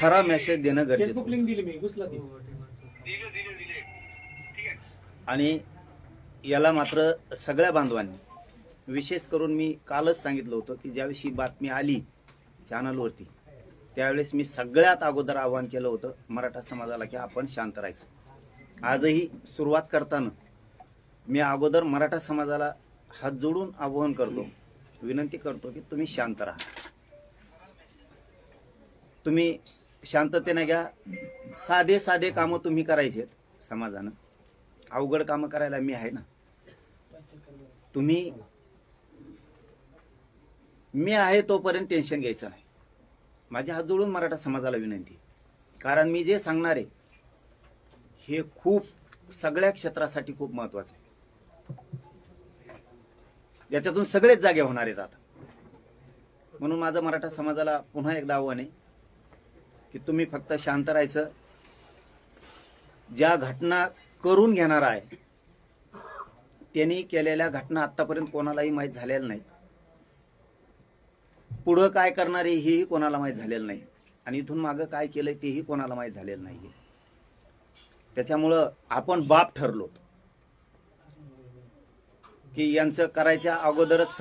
खरा मेसेज देणं गरजेचं फेसबुक होतं. लिंक दिली मी घुसला ती. दिले दिले दिले ठीक आहे आणि याला मात्र सगळ्या बांधवांनी विशेष करून मी कालच सांगितलं होतं की ज्यावेळेस ही बातमी आली चॅनलवरती त्यावेळेस मी सगळ्यात अगोदर आवाहन केलं होतं मराठा समाजाला की आपण शांत राहायचं. आजही सुरुवात करताना मी अगोदर मराठा समाजाला हात जोडून आवाहन करतो विनंती करतो की तुम्ही शांत राहा. तुम्ही शांततेने घ्या. साधे साधे कामं तुम्ही करायचे समाजानं. अवघड कामं करायला मी आहे ना. तुम्ही मी आहे तोपर्यंत टेन्शन घ्यायचं नाही. माझ्या हात जोडून मराठा समाजाला विनंती. कारण मी जे सांगणार आहे हे खूप सगळ्या क्षेत्रासाठी खूप महत्वाचं आहे. याच्यातून सगळेच जागे होणार आहेत आता. म्हणून माझं मराठा समाजाला पुन्हा एकदा आव्हान आहे. की तुम्ही फक्त शांत राहायचं. ज्या घटना करून घेणार आहे त्यांनी केलेल्या घटना आतापर्यंत कोणालाही माहीत झालेल्या नाहीत. पुढं काय करणार आहे हेही कोणाला माहीत झालेलं नाही. आणि इथून मागं काय केलंय तेही कोणाला माहीत झालेलं नाही त्याच्यामुळं आपण बाप ठरलो. की यांचं करायच्या अगोदरच